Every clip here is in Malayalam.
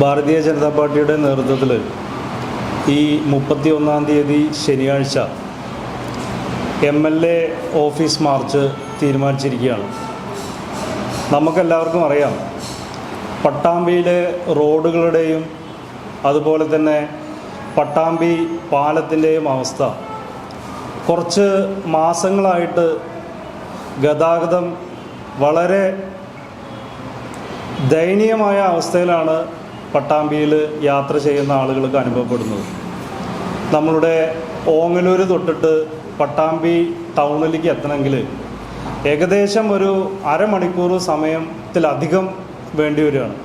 ഭാരതീയ ജനതാ പാർട്ടിയുടെ നേതൃത്വത്തിൽ ഈ മുപ്പത്തി ഒന്നാം തീയതി ശനിയാഴ്ച M L A office march തീരുമാനിച്ചിരിക്കുകയാണ്. നമുക്കെല്ലാവർക്കും അറിയാം പട്ടാമ്പിയിലെ റോഡുകളുടെയും അതുപോലെ തന്നെ പട്ടാമ്പി പാലത്തിന്റെയും അവസ്ഥ കുറച്ച് മാസങ്ങളായിട്ട് ഗതാഗതം വളരെ ദയനീയമായ അവസ്ഥയിലാണ് പട്ടാമ്പിയിൽ യാത്ര ചെയ്യുന്ന ആളുകൾക്ക് അനുഭവപ്പെടുന്നത്. നമ്മളുടെ ഓങ്ങലൂർ തൊട്ടിട്ട് പട്ടാമ്പി ടൗണിലേക്ക് എത്തണമെങ്കിൽ ഏകദേശം ഒരു അരമണിക്കൂർ സമയത്തിലധികം വേണ്ടി വരികയാണ്.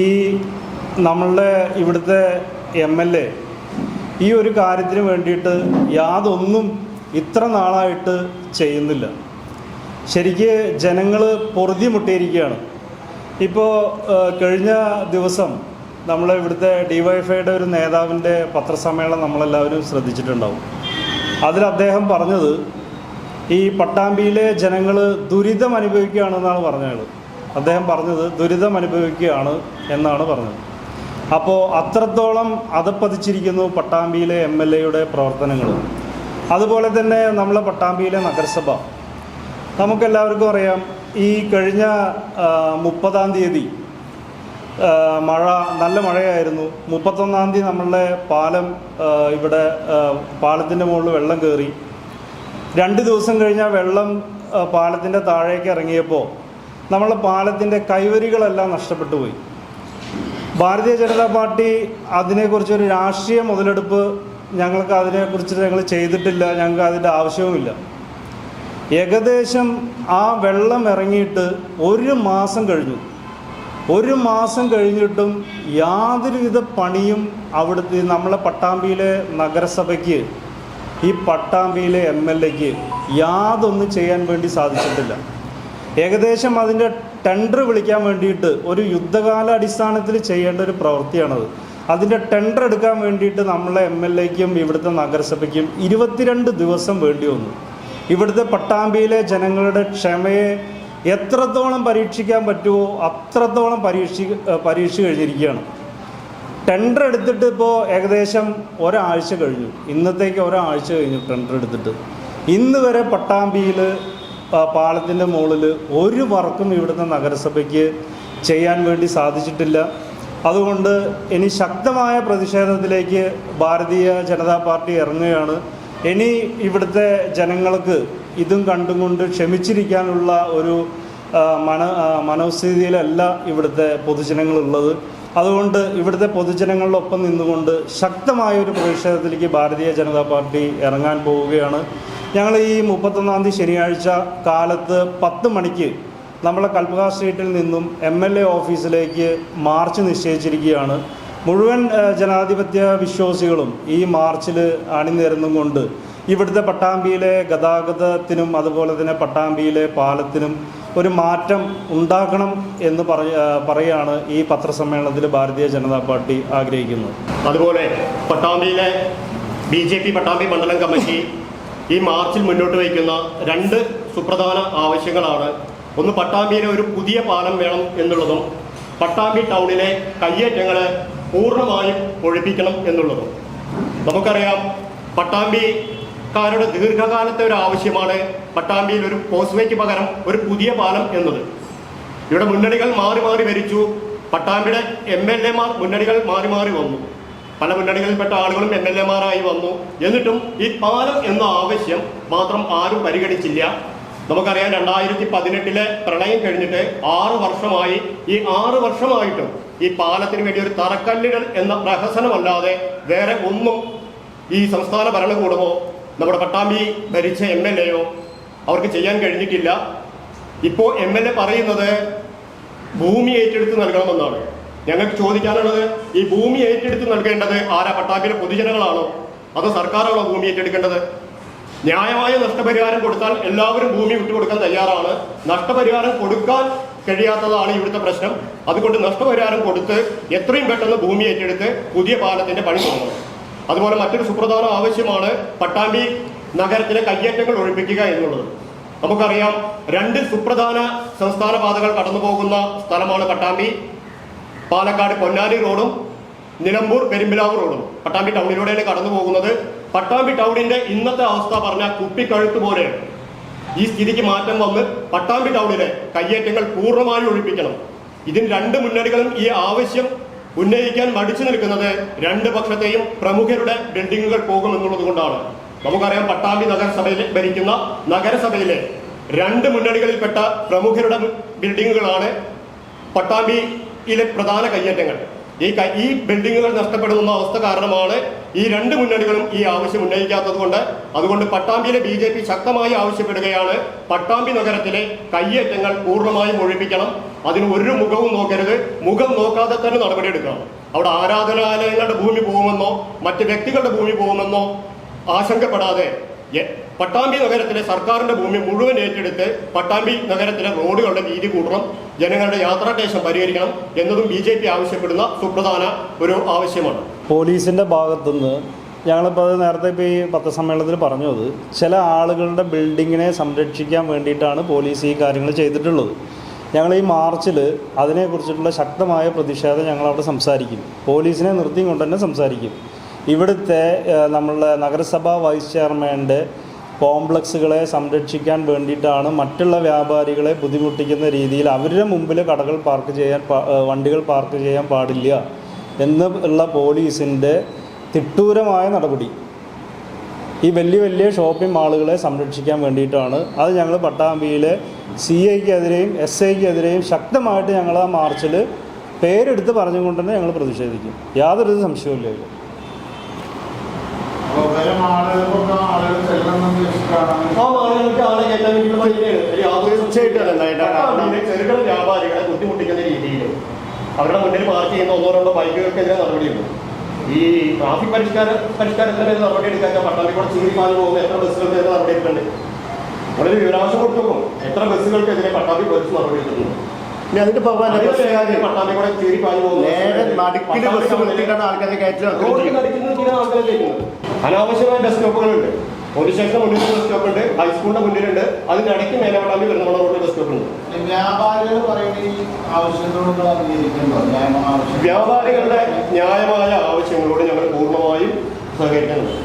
ഈ നമ്മളുടെ ഇവിടുത്തെ എം എൽ എ ഈ ഒരു കാര്യത്തിന് വേണ്ടിയിട്ട് യാതൊന്നും ഇത്ര നാളായിട്ട് ചെയ്യുന്നില്ല. ശരിക്ക് ജനങ്ങൾ പൊറുതി മുട്ടിയിരിക്കുകയാണ്. ഇപ്പോൾ കഴിഞ്ഞ ദിവസം നമ്മൾ ഇവിടുത്തെ ഡിവൈഫൈയുടെ ഒരു നേതാവിന്റെ പത്രസമ്മേളനം നമ്മളെല്ലാവരും ശ്രദ്ധിച്ചിട്ടുണ്ടാവും. അതിൽ അദ്ദേഹം പറഞ്ഞത് ഈ പട്ടാമ്പിയിലെ ജനങ്ങൾ ദുരിതം അനുഭവിക്കുകയാണെന്നാണ് പറഞ്ഞത്. അദ്ദേഹം പറഞ്ഞത് ദുരിതം അനുഭവിക്കുകയാണ് എന്നാണ് പറഞ്ഞത്. അപ്പോൾ അത്രത്തോളം അതപ്പതിച്ചിരിക്കുന്നു പട്ടാമ്പിയിലെ എം എൽ എയുടെ പ്രവർത്തനങ്ങൾ അതുപോലെ തന്നെ നമ്മളെ പട്ടാമ്പിയിലെ നഗരസഭ. നമുക്കെല്ലാവർക്കും അറിയാം ഈ കഴിഞ്ഞ മുപ്പതാം തീയതി മഴ നല്ല മഴയായിരുന്നു. മുപ്പത്തൊന്നാം തീയതി നമ്മളുടെ പാലം ഇവിടെ പാലത്തിന്റെ മുകളിൽ വെള്ളം കയറി രണ്ട് ദിവസം കഴിഞ്ഞാൽ വെള്ളം പാലത്തിന്റെ താഴേക്ക് ഇറങ്ങിയപ്പോൾ നമ്മളെ പാലത്തിന്റെ കൈവരികളെല്ലാം നഷ്ടപ്പെട്ടു പോയി. ഭാരതീയ ജനതാ പാർട്ടി അതിനെക്കുറിച്ച് ഒരു രാഷ്ട്രീയ മുതലെടുപ്പ് ഞങ്ങൾക്ക് അതിനെക്കുറിച്ച് ഞങ്ങൾ ചെയ്തിട്ടില്ല ഞങ്ങൾക്ക് അതിന്റെ ആവശ്യവുമില്ല. ഏകദേശം ആ വെള്ളം ഇറങ്ങിയിട്ട് ഒരു മാസം കഴിഞ്ഞു. ഒരു മാസം കഴിഞ്ഞിട്ടും യാതൊരുവിധ പണിയും അവിടുത്തെ നമ്മളെ പട്ടാമ്പിയിലെ നഗരസഭയ്ക്ക് ഈ പട്ടാമ്പിയിലെ എം എൽ എക്ക് യാതൊന്നും ചെയ്യാൻ വേണ്ടി സാധിച്ചിട്ടില്ല. ഏകദേശം അതിന്റെ ടെൻഡർ വിളിക്കാൻ വേണ്ടിയിട്ട് ഒരു യുദ്ധകാല അടിസ്ഥാനത്തിൽ ചെയ്യേണ്ട ഒരു പ്രവൃത്തിയാണത്. അതിന്റെ ടെൻഡർ എടുക്കാൻ വേണ്ടിയിട്ട് നമ്മളെ എം എൽ എക്കും ഇവിടുത്തെ നഗരസഭയ്ക്കും ഇരുപത്തിരണ്ട് ദിവസം വേണ്ടി വന്നു. ഇവിടുത്തെ പട്ടാമ്പിയിലെ ജനങ്ങളുടെ ക്ഷമയെ എത്രത്തോളം പരീക്ഷിക്കാൻ പറ്റുമോ അത്രത്തോളം പരീക്ഷി പരീക്ഷ കഴിഞ്ഞിരിക്കുകയാണ് ടെൻഡർ എടുത്തിട്ട് ഇപ്പോൾ ഏകദേശം ഒരാഴ്ച കഴിഞ്ഞു. ഇന്നത്തേക്ക് ഒരാഴ്ച കഴിഞ്ഞു ടെൻഡർ എടുത്തിട്ട്. ഇന്ന് വരെ പട്ടാമ്പിയിൽ പാലത്തിന്റെ മുകളിൽ ഒരു വർക്കും ഇവിടുത്തെ നഗരസഭയ്ക്ക് ചെയ്യാൻ വേണ്ടി സാധിച്ചിട്ടില്ല. അതുകൊണ്ട് ഇനി ശക്തമായ പ്രതിഷേധത്തിലേക്ക് ഭാരതീയ ജനതാ പാർട്ടി ഇറങ്ങുകയാണ്. ഇനി ഇവിടുത്തെ ജനങ്ങൾക്ക് ഇതും കണ്ടും കൊണ്ട് ക്ഷമിച്ചിരിക്കാനുള്ള ഒരു മന മനോസ്ഥിതിയിലല്ല ഇവിടുത്തെ പൊതുജനങ്ങളുള്ളത്. അതുകൊണ്ട് ഇവിടുത്തെ പൊതുജനങ്ങളിലൊപ്പം നിന്നുകൊണ്ട് ശക്തമായ ഒരു പ്രതിഷേധത്തിലേക്ക് ഭാരതീയ ജനതാ പാർട്ടി ഇറങ്ങാൻ പോവുകയാണ്. ഞങ്ങൾ ഈ മുപ്പത്തൊന്നാം തീയതി ശനിയാഴ്ച കാലത്ത് പത്ത് മണിക്ക് നമ്മളെ കൽപ്പക സ്ട്രീറ്റിൽ നിന്നും എം എൽ എ ഓഫീസിലേക്ക് മാർച്ച് നിശ്ചയിച്ചിരിക്കുകയാണ്. മുഴുവൻ ജനാധിപത്യ വിശ്വാസികളും ഈ മാർച്ചിൽ അണിനിരന്നും കൊണ്ട് ഇവിടുത്തെ പട്ടാമ്പിയിലെ ഗതാഗതത്തിനും അതുപോലെ തന്നെ പട്ടാമ്പിയിലെ പാലത്തിനും ഒരു മാറ്റം ഉണ്ടാക്കണം എന്ന് പറയ പറയാണ് ഈ പത്രസമ്മേളനത്തിൽ ഭാരതീയ ജനതാ പാർട്ടി ആഗ്രഹിക്കുന്നത്. അതുപോലെ പട്ടാമ്പിയിലെ ബി ജെ പി പട്ടാമ്പി മണ്ഡലം കമ്മിറ്റി ഈ മാർച്ചിൽ മുന്നോട്ട് വയ്ക്കുന്ന രണ്ട് സുപ്രധാന ആവശ്യങ്ങളാണ്. ഒന്ന് പട്ടാമ്പിയിലെ ഒരു പുതിയ പാലം വേണം എന്നുള്ളതും പട്ടാമ്പി ടൗണിലെ കയ്യേറ്റങ്ങൾ പൂർണമായും ഒഴിപ്പിക്കണം എന്നുള്ളത്. നമുക്കറിയാം പട്ടാമ്പിക്കാരുടെ ദീർഘകാലത്തെ ഒരു ആവശ്യമാണ് പട്ടാമ്പിയിൽ ഒരു കോസ്വേക്ക് പകരം ഒരു പുതിയ പാലം എന്നത്. ഇവിടെ മുന്നണികൾ മാറി മാറി ഭരിച്ചു. പട്ടാമ്പിയുടെ എം എൽ എമാർ മുന്നണികൾ മാറി മാറി വന്നു. പല മുന്നണികളിൽപ്പെട്ട ആളുകളും എം എൽ എമാരായി വന്നു. എന്നിട്ടും ഈ പാലം എന്ന ആവശ്യം മാത്രം ആരും പരിഗണിച്ചില്ല. നമുക്കറിയാം രണ്ടായിരത്തി പതിനെട്ടിലെ പ്രളയം കഴിഞ്ഞിട്ട് ആറ് വർഷമായി. ഈ ആറ് വർഷമായിട്ടും ഈ പാലത്തിന് വേണ്ടി ഒരു തറക്കല്ലിടൽ എന്ന പ്രഹസനമല്ലാതെ വേറെ ഒന്നും ഈ സംസ്ഥാന ഭരണകൂടമോ നമ്മുടെ പട്ടാമ്പി ഭരിച്ച എം എൽ എയോ അവർക്ക് ചെയ്യാൻ കഴിഞ്ഞിട്ടില്ല. ഇപ്പോൾ എം എൽ എ പറയുന്നത് ഭൂമി ഏറ്റെടുത്ത് നൽകണമെന്നാണ്. ഞങ്ങൾക്ക് ചോദിക്കാനുള്ളത് ഈ ഭൂമി ഏറ്റെടുത്ത് നൽകേണ്ടത് ആരാ? പട്ടാമ്പിയിലെ പൊതുജനങ്ങളാണോ? അതോ സർക്കാരാണോ ഭൂമി ഏറ്റെടുക്കേണ്ടത്? ന്യായമായ നഷ്ടപരിഹാരം കൊടുത്താൽ എല്ലാവരും ഭൂമി വിട്ടുകൊടുക്കാൻ തയ്യാറാണ്. നഷ്ടപരിഹാരം കൊടുക്കാൻ കഴിയാത്തതാണ് ഇവിടുത്തെ പ്രശ്നം. അതുകൊണ്ട് നഷ്ടപരിഹാരം കൊടുത്ത് എത്രയും പെട്ടെന്ന് ഭൂമി ഏറ്റെടുത്ത് പുതിയ പാലത്തിന്റെ പണി തുടങ്ങണം. അതുപോലെ മറ്റൊരു സുപ്രധാന ആവശ്യമാണ് പട്ടാമ്പി നഗരത്തിലെ കയ്യേറ്റങ്ങൾ ഒഴിപ്പിക്കുക എന്നുള്ളത്. നമുക്കറിയാം രണ്ട് സുപ്രധാന സംസ്ഥാന പാതകൾ കടന്നു പോകുന്ന സ്ഥലമാണ് പട്ടാമ്പി. പാലക്കാട് പൊന്നാനി റോഡും നിലമ്പൂർ പെരുമ്പിലാവ് റോഡും. പട്ടാമ്പി ടൗണിലൂടെയാണ് കടന്നു പോകുന്നത് പട്ടാമ്പി ടൗണിന്റെ ഇന്നത്തെ അവസ്ഥ പറഞ്ഞാൽ കുപ്പിക്കഴുത്ത് പോലെയാണ്. ഈ സ്ഥിതിക്ക് മാറ്റം വന്ന് പട്ടാമ്പി ടൗണിലെ കയ്യേറ്റങ്ങൾ പൂർണമായി ഒഴിപ്പിക്കണം. ഇതിന് രണ്ട് മുന്നണികളും ഈ ആവശ്യം ഉന്നയിക്കാൻ മടിച്ചു നിൽക്കുന്നത് രണ്ട് പക്ഷത്തെയും പ്രമുഖരുടെ ബിൽഡിങ്ങുകൾ പോകുമെന്നുള്ളത് കൊണ്ടാണ്. നമുക്കറിയാം പട്ടാമ്പി നഗരസഭയിൽ ഭരിക്കുന്ന നഗരസഭയിലെ രണ്ട് മുന്നണികളിൽപ്പെട്ട പ്രമുഖരുടെ ബിൽഡിങ്ങുകളാണ് പട്ടാമ്പിയിലെ പ്രധാന കയ്യേറ്റങ്ങൾ. ഈ ഈ ബിൽഡിങ്ങുകൾ നഷ്ടപ്പെടുന്ന അവസ്ഥ കാരണമാണ് ഈ രണ്ട് മുന്നണികളും ഈ ആവശ്യം ഉന്നയിക്കാത്തത് കൊണ്ട്. അതുകൊണ്ട് പട്ടാമ്പിയിലെ ബി ജെ പി ശക്തമായി ആവശ്യപ്പെടുകയാണ്. പട്ടാമ്പി നഗരത്തിലെ കയ്യേറ്റങ്ങൾ പൂർണമായും ഒഴിപ്പിക്കണം. അതിന് ഒരു മുഖവും നോക്കരുത്. മുഖം നോക്കാതെ തന്നെ നടപടിയെടുക്കണം അവിടെ ആരാധനാലയങ്ങളുടെ ഭൂമി പോകുമെന്നോ മറ്റ് വ്യക്തികളുടെ ഭൂമി പോകുമെന്നോ ആശങ്കപ്പെടാതെ പട്ടാമ്പി നഗരത്തിലെ സർക്കാരിന്റെ ഭൂമി മുഴുവൻ ഏറ്റെടുത്ത് പട്ടാമ്പി നഗരത്തിലെ റോഡുകളുടെ വീതി കൂട്ടണം ജനങ്ങളുടെ യാത്രാക്ലേശം പരിഹരിക്കണം എന്നതും ബി ജെ പി ആവശ്യപ്പെടുന്ന സുപ്രധാന ഒരു ആവശ്യമാണ്. പോലീസിന്റെ ഭാഗത്തുനിന്ന് ഞങ്ങളിപ്പോൾ അത് നേരത്തെ ഇപ്പോൾ ഈ പത്രസമ്മേളനത്തിൽ പറഞ്ഞു അത് ചില ആളുകളുടെ ബിൽഡിങ്ങിനെ സംരക്ഷിക്കാൻ വേണ്ടിയിട്ടാണ് പോലീസ് ഈ കാര്യങ്ങൾ ചെയ്തിട്ടുള്ളത്. ഞങ്ങൾ ഈ മാർച്ചിൽ അതിനെക്കുറിച്ചിട്ടുള്ള ശക്തമായ പ്രതിഷേധം ഞങ്ങൾ അവിടെ സംസാരിക്കും. പോലീസിനെ നിർത്തിയും കൊണ്ട് തന്നെ സംസാരിക്കും. ഇവിടുത്തെ നമ്മളുടെ നഗരസഭാ വൈസ് ചെയർമാന്റെ കോംപ്ലക്സുകളെ സംരക്ഷിക്കാൻ വേണ്ടിയിട്ടാണ് മറ്റുള്ള വ്യാപാരികളെ ബുദ്ധിമുട്ടിക്കുന്ന രീതിയിൽ അവരുടെ മുമ്പിൽ കടകൾ പാർക്ക് ചെയ്യാൻ വണ്ടികൾ പാർക്ക് ചെയ്യാൻ പാടില്ല എന്ന് ഉള്ള പോലീസിന്റെ തിട്ടൂരമായ നടപടി. ഈ വലിയ വലിയ ഷോപ്പിംഗ് മാളുകളെ സംരക്ഷിക്കാൻ വേണ്ടിയിട്ടാണ്. അത് ഞങ്ങൾ പട്ടാമ്പിയിലെ സി ഐക്കെതിരെയും എസ് ഐക്കെതിരെയും ശക്തമായിട്ട് ഞങ്ങൾ ആ മാർച്ചിൽ പേരെടുത്ത് പറഞ്ഞുകൊണ്ട് തന്നെ ഞങ്ങൾ പ്രതിഷേധിക്കും. യാതൊരു സംശയവുമില്ല ഇതിൽ ആളെ കയറ്റാൻ വേണ്ടിയുള്ള വഴിയാണ്. യാതൊരു ചെറുകിട വ്യാപാരികളെ ബുദ്ധിമുട്ടിക്കുന്ന രീതിയിൽ അവരുടെ മുന്നിൽ പാർക്ക് ചെയ്യുന്ന ഒന്നോ രണ്ടോ ബൈക്കുകൾക്കെതിരെ നടപടിയുണ്ട്. ഈ ട്രാഫിക് പരിഷ്കാര പരിഷ്കാരത്തിന്റെ പേര് നടപടി എടുക്കാൻ പട്ടാളിക്കൂടെ പാഞ്ഞു പോകുന്ന എത്ര ബസ്സുകൾക്കെതിരെ നടപടി എടുക്കുന്നുണ്ട് വളരെ വിവരാംശം കൊടുത്തു എത്ര ബസ്സുകൾക്കെതിരെ പട്ടാമ്പി പോലീസ് നടപടി എടുക്കുന്നുണ്ട് ഇനി അതിന്റെ പോകാൻ പട്ടാമ്പി കൂടെ ചീറി പാഞ്ഞു പോകുന്നു നേരെ ബസ് ആൾക്കാരെ കയറ്റി അനാവശ്യമായ ബസ് സ്റ്റോപ്പുകളുണ്ട് പോലീസ് സ്റ്റേഷന് മുന്നിൽ ബസ് സ്റ്റോപ്പ് ഉണ്ട് ഹൈസ്കൂളിന്റെ മുന്നിലുണ്ട്. അതിന്റെ ഇടയ്ക്ക് വരുന്ന റോഡിൽ ബസ് സ്റ്റോപ്പ് ഉണ്ട്. വ്യാപാരികളുടെ ന്യായമായ ആവശ്യങ്ങളോട് ഞങ്ങൾ പൂർണമായും സഹകരിക്കുന്നുണ്ട്.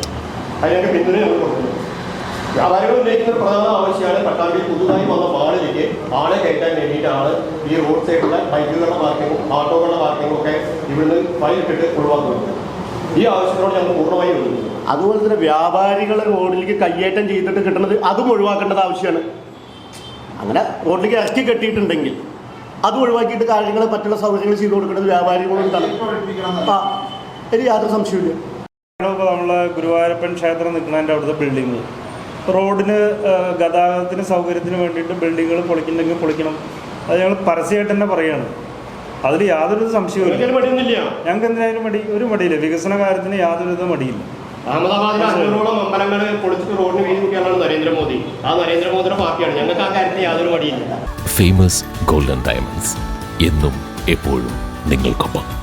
അതിനൊക്കെ പിന്തുണ ഞങ്ങൾ കൊടുക്കുന്നു. വ്യാപാരികൾ ഉന്നയിക്കുന്ന പ്രധാന ആവശ്യമാണ് പട്ടാമ്പിയിൽ പുതുതായി വന്ന മാളിലേക്ക് ആളെ കയറ്റാൻ വേണ്ടിയിട്ടാണ് ഈ റോഡ് സൈഡിലെ ബൈക്കുകളുടെ പാർക്കിങ്ങും ഓട്ടോകളുടെ പാർക്കിങ്ങും ഒക്കെ ഇവിടുന്ന് ഫൈൻ ഇട്ടിട്ട് ഒഴിവാക്കുന്നത്. ഈ ആവശ്യത്തോട് ഞങ്ങൾ പൂർണമായും യോജിക്കുന്നു. അതുപോലെ തന്നെ വ്യാപാരികളെ റോഡിലേക്ക് കയ്യേറ്റം ചെയ്തിട്ട് കിട്ടുന്നത് അതും ഒഴിവാക്കേണ്ടത് ആവശ്യമാണ്. അങ്ങനെ റോഡിലേക്ക് ഇറക്കി കെട്ടിയിട്ടുണ്ടെങ്കിൽ അത് ഒഴിവാക്കിയിട്ട് കാര്യങ്ങളെ പറ്റുള്ള സൗകര്യങ്ങൾ ചെയ്തു കൊടുക്കുന്നത് വ്യാപാരികളോട് തന്നെ ആ എനിക്ക് യാതൊരു സംശയമില്ല ഇപ്പോൾ നമ്മളെ ഗുരുവായൂരപ്പൻ ക്ഷേത്രം നിൽക്കുന്നതിന്റെ അവിടുത്തെ ബിൽഡിങ് റോഡിന് ഗതാഗതത്തിന് സൗകര്യത്തിന് വേണ്ടിയിട്ട് ബിൽഡിങ്ങുകൾ പൊളിക്കുന്നുണ്ടെങ്കിൽ പൊളിക്കണം. അത് ഞങ്ങൾ പരസ്യമായിട്ട് തന്നെ പറയുകയാണ് അതിൽ യാതൊരു മടിയൊന്നുമില്ല. ഞങ്ങൾക്ക് എന്തിനായാലും മടി? ഒരു മടിയില്ല. വികസന കാര്യത്തിന് യാതൊരുവിധ മടിയില്ല. അഹമ്മദാബാദിലെ അഞ്ഞൂറോളം അമ്പലങ്ങൾ പൊളിച്ചിട്ട് റോഡിന് വീതി കൂട്ടിയാണ് നരേന്ദ്രമോദി. ആ നരേന്ദ്രമോദിയുടെ പാർട്ടിയാണ്. ഞങ്ങൾക്ക് ആ കാര്യത്തിൽ യാതൊരു മടിയില്ല. ഫേമസ് ഗോൾഡൻ ഡയമണ്ട്സ് എന്നും എപ്പോഴും നിങ്ങൾക്കൊപ്പം.